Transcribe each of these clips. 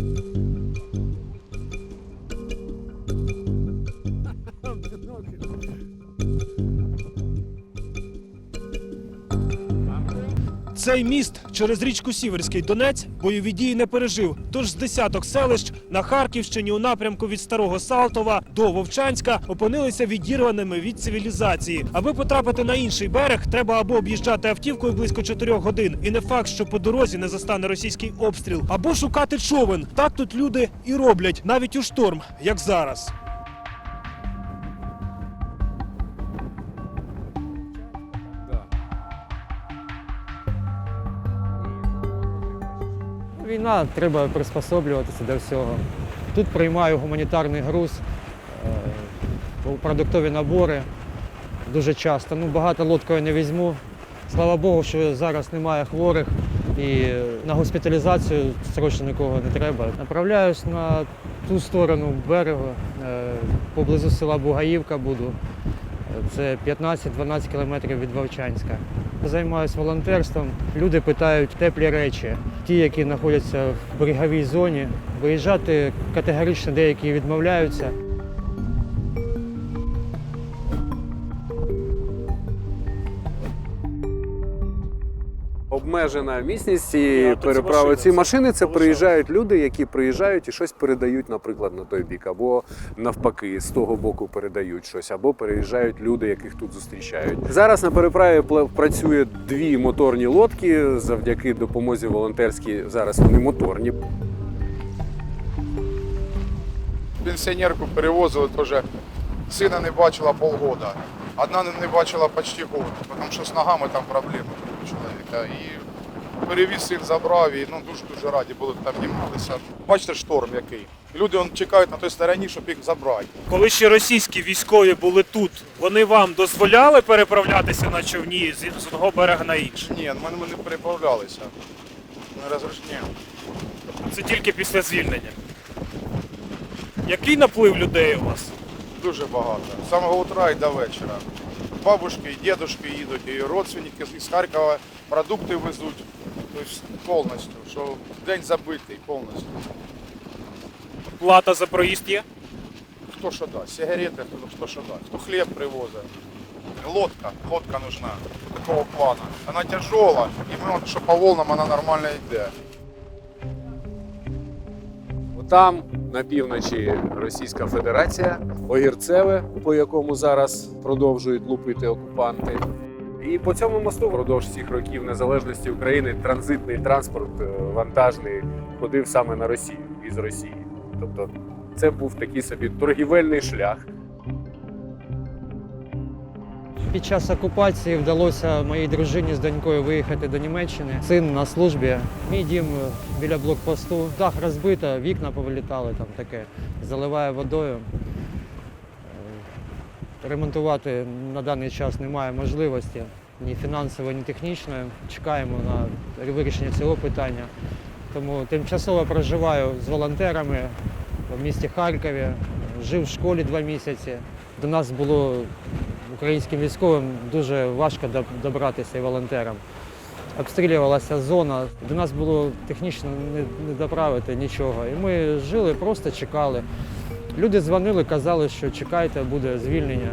Thank you. Цей міст через річку Сіверський Донець бойові дії не пережив. Тож з десяток селищ на Харківщині у напрямку від Старого Салтова до Вовчанська опинилися відірваними від цивілізації. Аби потрапити на інший берег, треба або об'їжджати автівкою близько 4 годин, і не факт, що по дорозі не застане російський обстріл, або шукати човен. Так тут люди і роблять навіть у шторм, як зараз. Війна, треба приспособлюватися до всього. Тут приймаю гуманітарний груз, е, продуктові набори дуже часто. Ну, багато лодкою не візьму. Слава Богу, що зараз немає хворих і на госпіталізацію срочно нікого не треба. Направляюсь на ту сторону берегу, е, поблизу села Бугаївка буду. Це 15-12 кілометрів від Вовчанська. Займаюся волонтерством. Люди питають теплі речі. Ті, які знаходяться в береговій зоні, виїжджати категорично деякі відмовляються. Обмежена Да, то це переправи. Ці машини це приїжджають люди, які приїжджають і щось передають, наприклад, на той бік, або навпаки, з того боку передають щось, або переїжджають люди, яких тут зустрічають. Зараз на переправі працює дві моторні лодки завдяки допомозі волонтерській. Зараз вони моторні. пенсіонерку перевозили теж. Сина не бачила полгода. Одна не- бачила почти год, тому що з ногами там проблеми чоловіка. І перевіз син забрав і ну дуже дуже раді були там обнімалися. Бачите, шторм який. Люди он, чекають на той стороні, щоб їх забрати. Коли ще російські військові були тут, вони вам дозволяли переправлятися на човні з одного берега на інший? Ні, ми, ми не переправлялися. Не розрішні. Це тільки після звільнення. Який наплив людей у вас? Дуже багато. З самого утра і до вечора. Бабушки, і дідушки їдуть, і родственники з Харкова продукти везуть. Тобто повністю, що день забитий повністю. Плата за проїзд є? Хто що дасть, сигарети, хто, хто що дасть, хто хліб привозить. Лодка, лодка нужна, такого плана. Вона тяжела, і ми, що по волнам вона нормально йде. Там на півночі Російська Федерація, Огірцеве, по якому зараз продовжують лупити окупанти. І по цьому мосту впродовж цих років незалежності України транзитний транспорт е, вантажний ходив саме на Росію із Росії. Тобто це був такий собі торгівельний шлях. Під час окупації вдалося моїй дружині з донькою виїхати до Німеччини. Син на службі. Мій дім біля блокпосту. Дах розбито, вікна повилітали там таке. Заливає водою. Е, Ремонтувати на даний час немає можливості ні фінансової, ні технічної. Чекаємо на вирішення цього питання. Тому тимчасово проживаю з волонтерами в місті Харкові. Жив в школі два місяці. До нас було українським військовим дуже важко добратися і волонтерам. Обстрілювалася зона, до нас було технічно не, доправити нічого. І ми жили, просто чекали. Люди дзвонили, казали, що чекайте, буде звільнення.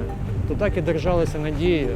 То так і держалися надії.